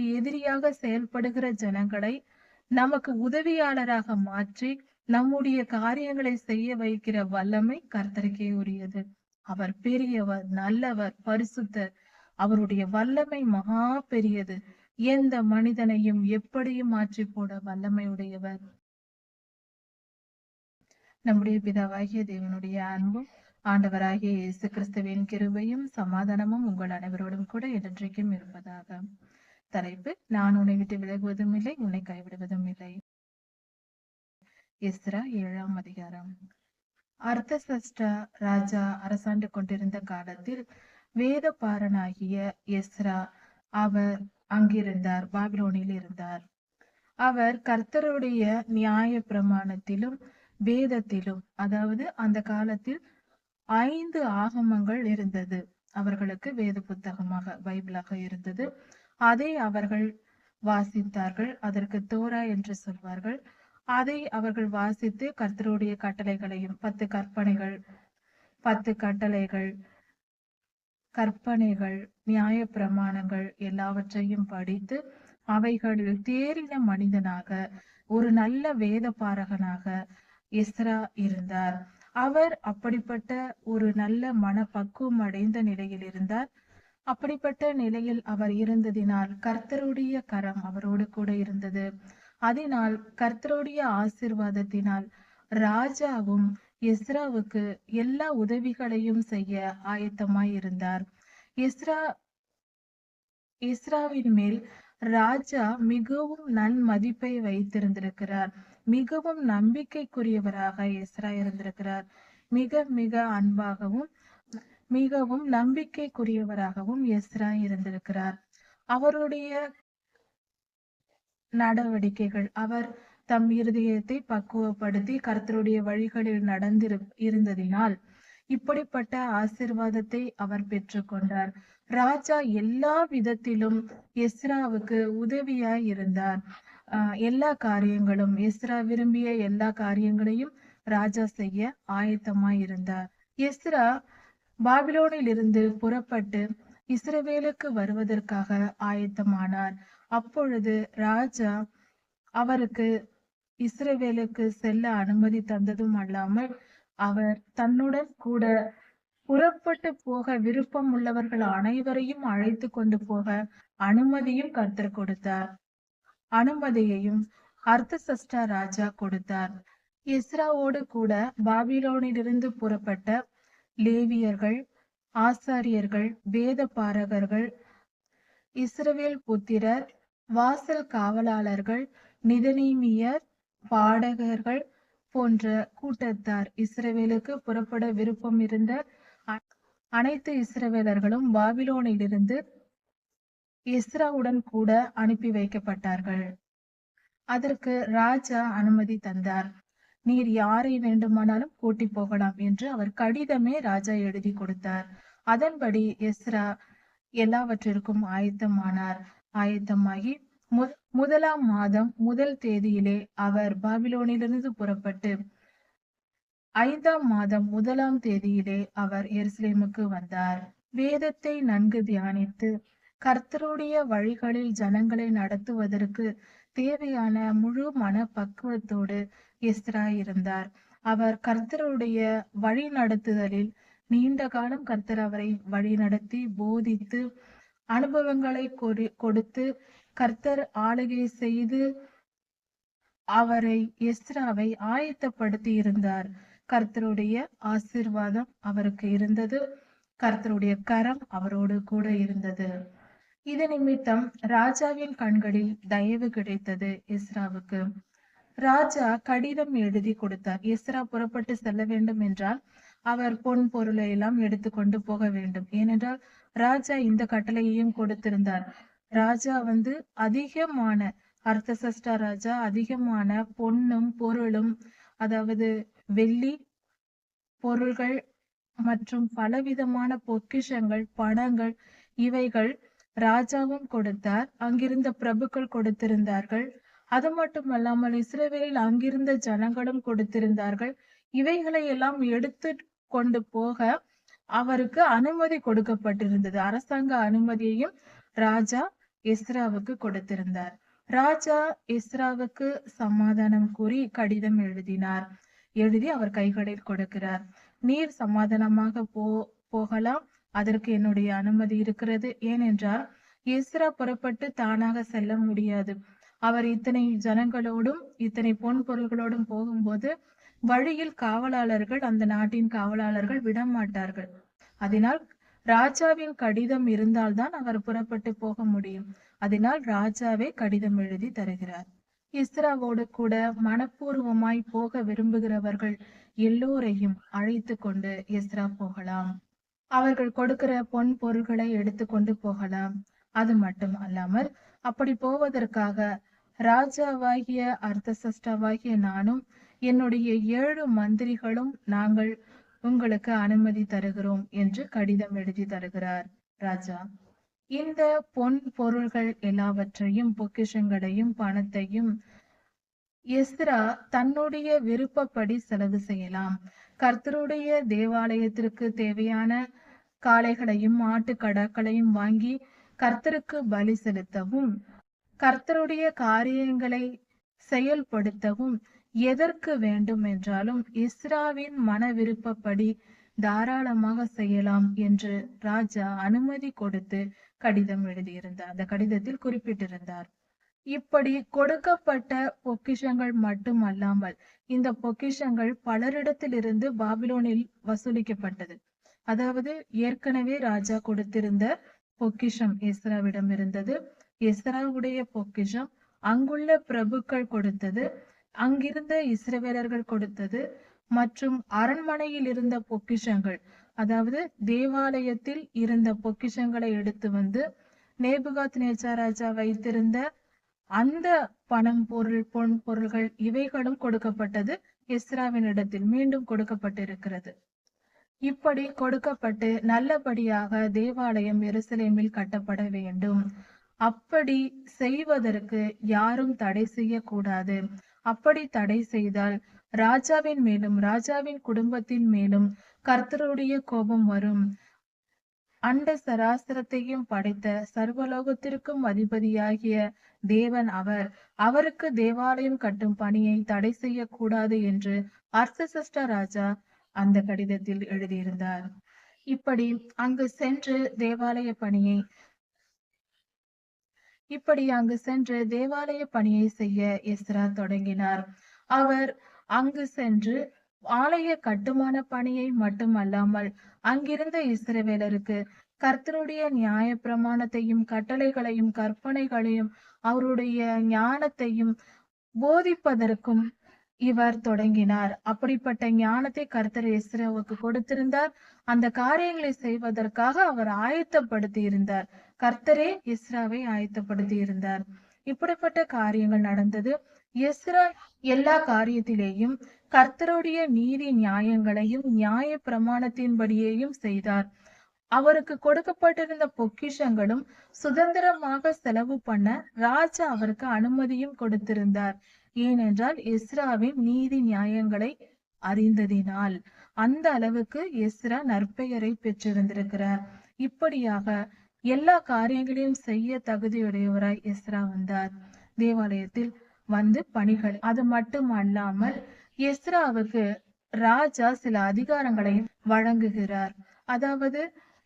நமக்கு எதிரியாக செயல்படுகிற ஜனங்களை நமக்கு உதவியாளராக மாற்றி நம்முடைய காரியங்களை செய்ய வைக்கிற வல்லமை கர்த்தருக்கே உரியது. அவர் பெரியவர் நல்லவர் பரிசுத்தர். அவருடைய வல்லமை மகா பெரியது. எந்த மனிதனையும் எப்படியும் மாற்றி போட வல்லமையுடையவர். நம்முடைய பிதாவாகிய தேவனுடைய அன்பும் ஆண்டவராகிய இயேசு கிறிஸ்துவின் கிருபையும் சமாதானமும் உங்கள் அனைவரோடும் கூட என்றைக்கும் இருப்பதாக. தலைப்பு நான் உன்னை விட்டு விலகுவதும் இல்லை உன்னை கைவிடுவதும் இல்லை. எஸ்ரா ஏழாம் அதிகாரம். அர்த்தசஷ்டா ராஜா அரசாண்டு கொண்டிருந்த காலத்தில் வேத பாரனாகிய எஸ்ரா அவர் அங்கிருந்தார் பாபிலோனில் இருந்தார். அவர் கர்த்தருடைய நியாய பிரமாணத்திலும் வேதத்திலும் அதாவது அந்த காலத்தில் ஐந்து ஆகமங்கள் இருந்தது. அவர்களுக்கு வேத புத்தகமாக பைபிளாக இருந்தது. அதை அவர்கள் வாசித்தார்கள் அதற்கு தோரா என்று சொல்வார்கள். அதை அவர்கள் வாசித்து கர்த்தருடைய கட்டளைகளையும் பத்து கற்பனைகள் பத்து கட்டளைகள் கற்பனைகள் நியாய பிரமாணங்கள் எல்லாவற்றையும் படித்து அவைகளில் தேறின மனிதனாக ஒரு நல்ல வேத பாரகனாக இஸ்ரா இருந்தார். அவர் அப்படிப்பட்ட ஒரு நல்ல மனப்பக்குவம் அடைந்த நிலையில் இருந்தார். அப்படிப்பட்ட நிலையில் அவர் இருந்ததினால் கர்த்தருடைய கரம் அவரோடு கூட இருந்தது. அதனால் கர்த்தருடைய ஆசிர்வாதத்தினால் ராஜாவும் எஸ்ராவுக்கு எல்லா உதவிகளையும் செய்ய ஆயத்தமாய் இருந்தார். எஸ்ரா எஸ்ராவின் மேல் ராஜா மிகவும் நன்மதிப்பை வைத்திருந்திருக்கிறார். மிகவும் நம்பிக்கைக்குரியவராக எஸ்ரா இருந்திருக்கிறார். மிக மிக அன்பாகவும் மிகவும் நம்பிக்கைக்குரியவராகவும் எஸ்ரா இருந்திருக்கிறார். அவருடைய நடவடிக்கைகள் அவர் தம் இருதயத்தை பக்குவப்படுத்தி கர்த்தருடைய வழிகளில் நடந்திரு இருந்ததினால் இப்படிப்பட்ட ஆசிர்வாதத்தை அவர் பெற்றுக்கொண்டார். ராஜா எல்லா விதத்திலும் எஸ்ராவுக்கு உதவியாய் இருந்தார். எல்லா காரியங்களும் எஸ்ரா விரும்பிய எல்லா காரியங்களையும் ராஜா செய்ய ஆயத்தமாய் இருந்தார். எஸ்ரா பாபிலோனில் இருந்து புறப்பட்டு இஸ்ரவேலுக்கு வருவதற்காக ஆயத்தமானார். அப்பொழுது ராஜா அவருக்கு இஸ்ரவேலுக்கு செல்ல அனுமதி தந்ததும் அல்லாமல் அவர் தன்னுடன் கூட புறப்பட்டு போக விருப்பம் உள்ளவர்கள் அனைவரையும் அழைத்து கொண்டு போக அனுமதியும் கர்த்தர் கொடுத்தார். அனுமதியையும் அர்த்தசஷ்டா ராஜா கொடுத்தார். இஸ்ராவோடு கூட பாபிலோனிலிருந்து புறப்பட்ட லேவியர்கள் ஆசாரியர்கள் வேத பாரகர்கள் இஸ்ரவேல் புத்திரர் வாசல் காவலாளர்கள் நிதனீமியர் பாடகர்கள் போன்ற கூட்டத்தார். இஸ்ரவேலுக்கு புறப்பட விருப்பம் இருந்த அனைத்து இஸ்ரவேலர்களும் பாபிலோனிலிருந்து எஸ்ராவுடன் கூட அனுப்பி வைக்கப்பட்டார்கள். அதற்கு ராஜா அனுமதி தந்தார். நீர் யாரை வேண்டுமானாலும் கூட்டி போகலாம் என்று அவர் கடிதமே ராஜா எழுதி கொடுத்தார். அதன்படி எஸ்ரா எல்லாவற்றிற்கும் ஆயத்தமானார். ஆயத்தமாகி முதலாம் மாதம் முதல் தேதியிலே அவர் பாபிலோனிலிருந்து புறப்பட்டு ஐந்தாம் மாதம் முதலாம் தேதியிலே அவர் எருசலேமுக்கு வந்தார். வேதத்தை நன்கு தியானித்து கர்த்தருடைய வழிகளில் ஜனங்களை நடத்துவதற்கு தேவையான முழு மன பக்குவத்தோடு எஸ்ரா இருந்தார். அவர் கர்த்தருடைய வழி நடத்துதலில் நீண்ட காலம் கர்த்தர் அவரை வழி நடத்தி போதித்து அனுபவங்களை கொடுத்து கர்த்தர் ஆளுகை செய்து அவரை எஸ்ராவை ஆயத்தப்படுத்தி இருந்தார். கர்த்தருடைய ஆசீர்வாதம் அவருக்கு இருந்தது. கர்த்தருடைய கரம் அவரோடு கூட இருந்தது. இது நிமித்தம் ராஜாவின் கண்களில் தயவு கிடைத்தது இஸ்ராவுக்கு. ராஜா கடிதம் எழுதி கொடுத்தார். எஸ்ரா புறப்பட்டு செல்ல வேண்டும் என்றால் அவர் பொன் பொருளை எல்லாம் எடுத்துக்கொண்டு போக வேண்டும். ஏனென்றால் ராஜா இந்த கட்டளையையும் கொடுத்திருந்தார். ராஜா வந்து அதிகமான அர்த்தசஷ்டா ராஜா அதிகமான பொன்னும் பொருளும் அதாவது வெள்ளி பொருள்கள் மற்றும் பலவிதமான பொக்கிஷங்கள் பணங்கள் இவைகள் ராஜாவும் கொடுத்தார். அங்கிருந்த பிரபுக்கள் கொடுத்திருந்தார்கள். அது மட்டுமல்லாமல் இஸ்ரேவேலில் அங்கிருந்த ஜனங்களும் கொடுத்திருந்தார்கள். இவைகளை எல்லாம் எடுத்து கொண்டு போக அவருக்கு அனுமதி கொடுக்கப்பட்டிருந்தது. அரசாங்க அனுமதியையும் ராஜா எஸ்ராவுக்கு கொடுத்திருந்தார். ராஜா எஸ்ராவுக்கு சமாதானம் கூறி கடிதம் எழுதினார். எழுதி அவர் கைகளில் கொடுக்கிறார். நீர் சமாதானமாக போ போகலாம். அதற்கு என்னுடைய அனுமதி இருக்கிறது. ஏனென்றால் இஸ்ரா புறப்பட்டு தானாக செல்ல முடியாது. அவர் இத்தனை ஜனங்களோடும் இத்தனை பொன் பொருள்களோடும் போகும்போது வழியில் காவலாளர்கள் அந்த நாட்டின் காவலாளர்கள் விடமாட்டார்கள். அதனால் ராஜாவின் கடிதம் இருந்தால்தான் அவர் புறப்பட்டு போக முடியும். அதனால் ராஜாவே கடிதம் எழுதி தருகிறார். இஸ்ராவோடு கூட மனப்பூர்வமாய் போக விரும்புகிறவர்கள் எல்லோரையும் அழைத்து கொண்டு இஸ்ரா போகலாம். அவர்கள் கொடுக்கிற பொன் பொருள்களை எடுத்துக்கொண்டு போகலாம். அது மட்டும் அல்லாமல் அப்படி போவதற்காக ராஜாவாகிய அர்த்தசஷ்டாவாகிய நானும் என்னுடைய ஏழு மந்திரிகளும் நாங்கள் உங்களுக்கு அனுமதி தருகிறோம் என்று கடிதம் எழுதி தருகிறார் ராஜா. இந்த பொன் பொருள்கள் எல்லாவற்றையும் பொக்கிஷங்களையும் பணத்தையும் எஸ்ரா தன்னுடைய விருப்பப்படி செலவு செய்யலாம். கர்த்தருடைய தேவாலயத்திற்கு தேவையான காளைகளையும் ஆட்டுக்கடாக்களையும் வாங்கி கர்த்தருக்கு பலி செலுத்தவும் கர்த்தருடைய காரியங்களை செயல்படுத்தவும் எதற்கு வேண்டும் என்றாலும் இஸ்ராவின் மன விருப்பப்படி தாராளமாக செய்யலாம் என்று ராஜா அனுமதி கொடுத்து கடிதம் எழுதியிருந்தார். அந்த கடிதத்தில் குறிப்பிட்டிருந்தார். இப்படி கொடுக்கப்பட்ட பொக்கிஷங்கள் மட்டுமல்லாமல் இந்த பொக்கிஷங்கள் பலரிடத்திலிருந்து பாபிலோனில் வசூலிக்கப்பட்டது. அதாவது ஏற்கனவே ராஜா கொடுத்திருந்த பொக்கிஷம் எஸ்ராவிடம் இருந்தது. எஸ்ராவுடைய பொக்கிஷம் அங்குள்ள பிரபுக்கள் கொடுத்தது அங்கிருந்த இஸ்ரவேலர்கள் கொடுத்தது மற்றும் அரண்மனையில் இருந்த பொக்கிஷங்கள் அதாவது தேவாலயத்தில் இருந்த பொக்கிஷங்களை எடுத்து வந்து நேபுகாத் நேச்சா ராஜா வைத்திருந்த அந்த பணம் பொருள் பொன் பொருள்கள் இவைகளும் கொடுக்கப்பட்டது இஸ்ராவின் இடத்தில் மீண்டும் கொடுக்கப்பட்டிருக்கிறது. இப்படி கொடுக்கப்பட்டு நல்லபடியாக தேவாலயம் எருசலேமில் கட்டப்பட வேண்டும். அப்படி செய்வதற்கு யாரும் தடை செய்யக்கூடாது. அப்படி தடை செய்தால் ராஜாவின் மேலும் ராஜாவின் குடும்பத்தின் மேலும் கர்த்தருடைய கோபம் வரும். அண்ட சராசரத்தையும் படைத்த சர்வலோகத்திற்கும் அதிபதியாகிய தேவன் அவர். அவருக்கு தேவாலயம் கட்டும் பணியை தடை செய்யக்கூடாது என்று அர்த்தசஷ்ட ராஜா அந்த கடிதத்தில் எழுதியிருந்தார். இப்படி அங்கு சென்று தேவாலய பணியை இப்படி அங்கு சென்று தேவாலய பணியை செய்ய எஸ்ரா தொடங்கினார். அவர் அங்கு சென்று ஆலய கட்டுமான பணியை மட்டுமல்லாமல் அங்கிருந்த இஸ்ரவேலருக்கு கர்த்தருடைய நியாய பிரமாணத்தையும் கட்டளைகளையும் கற்பனைகளையும் அவருடைய ஞானத்தையும் போதிப்பதற்கும் இவர் தொடங்கினார். அப்படிப்பட்ட ஞானத்தை கர்த்தர் இஸ்ரேவுக்கு கொடுத்திருந்தார். அந்த காரியங்களை செய்வதற்காக அவர் ஆயத்தப்படுத்தி இருந்தார் கர்த்தரே இஸ்ராவை ஆயத்தப்படுத்தி இருந்தார் இப்படிப்பட்ட காரியங்கள் நடந்தது. எஸ்ரா எல்லா காரியத்திலேயும் கர்த்தருடைய நீதி நியாயங்களையும் நியாய பிரமாணத்தின்படியேயும் செய்தார். அவருக்கு கொடுக்கப்பட்டிருந்த பொக்கிஷங்களும் சுதந்திரமாக செலவு பண்ண ராஜா அவருக்கு அனுமதியும் கொடுத்திருந்தார். ஏனென்றால் இஸ்ராவின் நீதி நியாயங்களை அறிந்ததினால் அந்த அளவுக்கு இஸ்ரா நற்பெயரை பெற்றிருந்திருக்கிறார். இப்படியாக எல்லா காரியங்களையும் செய்ய தகுதியுடையவராய் இஸ்ரா வந்தார். தேவாலயத்தில் வந்து பணிகள். அது மட்டும் அல்லாமல் எஸ்ராவுக்கு ராஜா சில அதிகாரங்களை வழங்குகிறார். அதாவது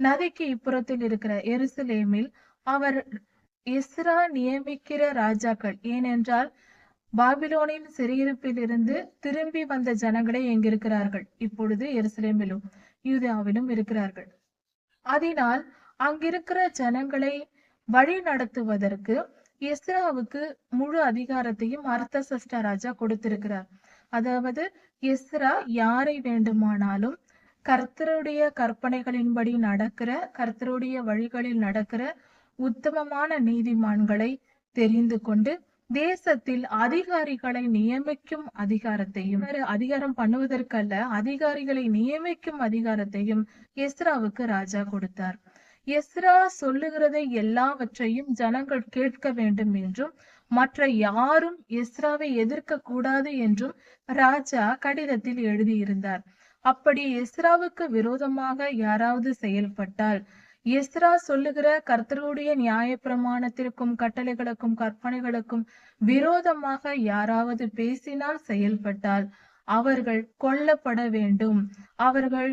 நதிக்கு இப்புறத்தில் இருக்கிற எருசலேமில் அவர் எஸ்ரா நியமிக்கிற ராஜாக்கள். ஏனென்றால் பாபிலோனின் சிறையிருப்பில் இருந்து திரும்பி வந்த ஜனங்களே எங்கிருக்கிறார்கள். இப்பொழுது எருசலேமிலும் யூதாவிலும் இருக்கிறார்கள். அதனால் அங்கிருக்கிற ஜனங்களை வழி நடத்துவதற்கு எஸ்ராவுக்கு முழு அதிகாரத்தையும் அர்த்தசஷ்ட ராஜா கொடுத்திருக்கிறார். அதாவது எஸ்ரா யாரை வேண்டுமானாலும் கர்த்தருடைய கற்பனைகளின்படி நடக்கிற கர்த்தருடைய வழிகளில் நடக்கிற உத்தமமான நீதிமான்களை தெரிந்து கொண்டு தேசத்தில் அதிகாரிகளை நியமிக்கும் அதிகாரத்தையும் அதிகாரம் பண்ணுவதற்கல்ல அதிகாரிகளை நியமிக்கும் அதிகாரத்தையும் எஸ்ராவுக்கு ராஜா கொடுத்தார். எஸ்ரா சொல்லுகிறதை எல்லாவற்றையும் ஜனங்கள் கேட்க வேண்டும் என்றும் மற்ற யாரும் எஸ்ராவை எதிர்க்க கூடாது என்றும் ராஜா கடிதத்தில் எழுதியிருந்தார். அப்படி எஸ்ராவுக்கு விரோதமாக யாராவது செயல்பட்டால் எஸ்ரா சொல்லுகிற கர்த்தருடைய நியாய பிரமாணத்திற்கும் கட்டளைகளுக்கும் கற்பனைகளுக்கும் விரோதமாக யாராவது பேசினால் செயல்பட்டால் அவர்கள் கொல்லப்பட வேண்டும். அவர்கள்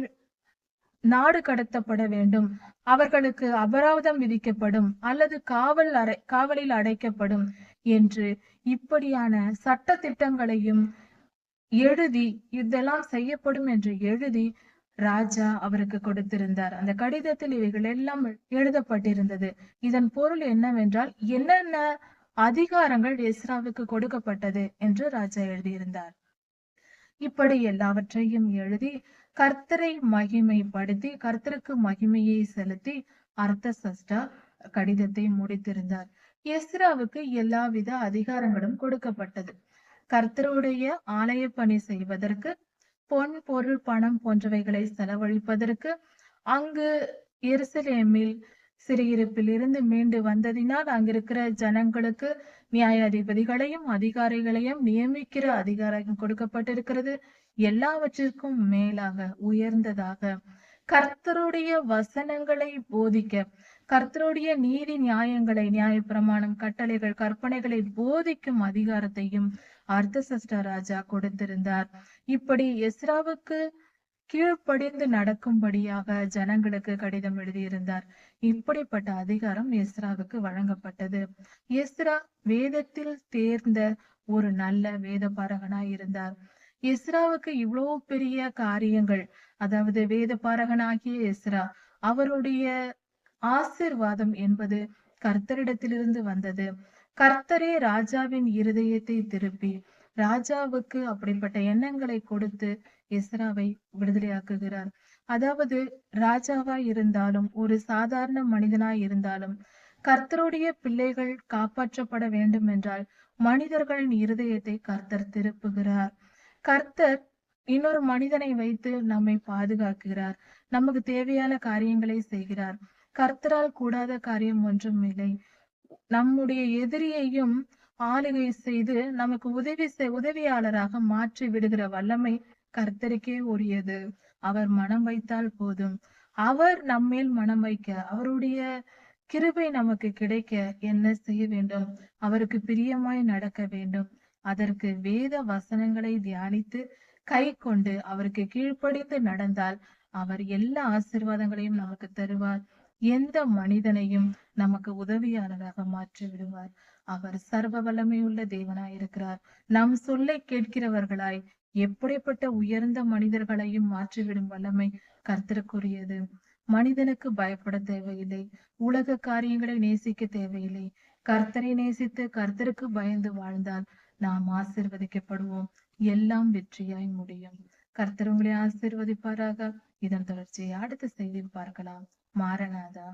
நாடு கடத்தப்பட வேண்டும். அவர்களுக்கு அபராதம் விதிக்கப்படும் அல்லது காவல் அறை காவலில் அடைக்கப்படும் என்று இப்படியான சட்ட திட்டங்களையும் எழுதி இதெல்லாம் செய்யப்படும் என்று எழுதி ராஜா அவருக்கு கொடுத்திருந்தார். அந்த கடிதத்தில் இவைகள் எல்லாம் எழுதப்பட்டிருந்தது. இதன் பொருள் என்னவென்றால் என்னென்ன அதிகாரங்கள் எஸ்ராவுக்கு கொடுக்கப்பட்டது என்று ராஜா எழுதியிருந்தார். இப்படி எல்லாவற்றையும் எழுதி கர்த்தரை மகிமைப்படுத்தி கர்த்தருக்கு மகிமையை செலுத்தி அர்த்த சஷ்டா கடிதத்தை முடித்திருந்தார். எஸ்ராவுக்கு எல்லாவித அதிகாரங்களும் கொடுக்கப்பட்டது. கர்த்தருடைய ஆலய பணி செய்வதற்கு பொன் பொருள் பணம் போன்றவைகளை செலவழிப்பதற்கு அங்கு எருசலேமில் சிறையிருப்பில் இருந்து மீண்டு வந்ததினால் அங்கிருக்கிற ஜனங்களுக்கு நியாயாதிபதிகளையும் அதிகாரிகளையும் நியமிக்கிற அதிகாரம் கொடுக்கப்பட்டிருக்கிறது. எல்லாவற்றிற்கும் மேலாக உயர்ந்ததாக கர்த்தருடைய வசனங்களை போதிக்க கர்த்தருடைய நீதி நியாயங்களை நியாய பிரமாணம் கட்டளைகள் கற்பனைகளை போதிக்கும் அதிகாரத்தையும் அர்த்தசஷ்ட ராஜா கொடுத்திருந்தார். இப்படி எஸ்ராவுக்கு கீழ்ப்படிந்து நடக்கும்படியாக ஜனங்களுக்கு கடிதம் எழுதியிருந்தார். இப்படிப்பட்ட அதிகாரம் எஸ்ராவுக்கு வழங்கப்பட்டது. எஸ்ரா வேதத்தில் தேர்ந்த ஒரு நல்ல வேத பாரகனாய் இருந்தார். எஸ்ராவுக்கு இவ்வளவு பெரிய காரியங்கள் அதாவது வேத பாரகனாகிய எஸ்ரா அவருடைய ஆசிர்வாதம் என்பது கர்த்தரிடத்திலிருந்து வந்தது. கர்த்தரே ராஜாவின் இருதயத்தை திருப்பி ராஜாவுக்கு அப்படிப்பட்ட எண்ணங்களை கொடுத்து எஸ்ராவை விடுதலையாக்குகிறார். அதாவது ராஜாவாய் இருந்தாலும் ஒரு சாதாரண மனிதனாய் இருந்தாலும் கர்த்தருடைய பிள்ளைகள் காப்பாற்றப்பட வேண்டும் என்றால் மனிதர்களின் இருதயத்தை கர்த்தர் திருப்புகிறார். கர்த்தர் இன்னொரு மனிதனை வைத்து நம்மை பாதுகாக்கிறார். நமக்கு தேவையான காரியங்களை செய்கிறார். கர்த்தரால் கூடாத காரியம் ஒன்றும் இல்லை. நம்முடைய எதிரியையும் ஆளுகை செய்து நமக்கு உதவி உதவியாளராக மாற்றி விடுகிற வல்லமை கர்த்தருக்கே உரியது. அவர் மனம் வைத்தால் போதும். அவர் நம்மேல் மனம் வைக்க அவருடைய கிருபை நமக்கு கிடைக்க என்ன செய்ய வேண்டும்? அவருக்கு பிரியமாய் நடக்க வேண்டும். அதற்கு வேத வசனங்களை தியானித்து கை கொண்டு அவருக்கு கீழ்ப்படிந்து நடந்தால் அவர் எல்லா ஆசிர்வாதங்களையும் நமக்கு தருவார். எந்த மனிதனையும் நமக்கு உதவியாளராக மாற்றி விடுவார். அவர் சர்வ வல்லமையுள்ள தேவனாய் இருக்கிறார் நம் சொல்லை கேட்கிறவர்களாய் எப்படிப்பட்ட உயர்ந்த மனிதர்களையும் மாற்றிவிடும் வல்லமை கர்த்தருக்குரியது. மனிதனுக்கு பயப்பட தேவையில்லை. உலக காரியங்களை நேசிக்க தேவையில்லை. கர்த்தரை நேசித்து கர்த்தருக்கு பயந்து வாழ்ந்தால் நாம் ஆசிர்வதிக்கப்படுவோம். எல்லாம் வெற்றியாய் முடியும். கர்த்தர் உங்களை ஆசிர்வதிப்பாராக. இதன் தொடர்ச்சியை அடுத்த செய்தி பார்க்கலாம். மாரநாதா.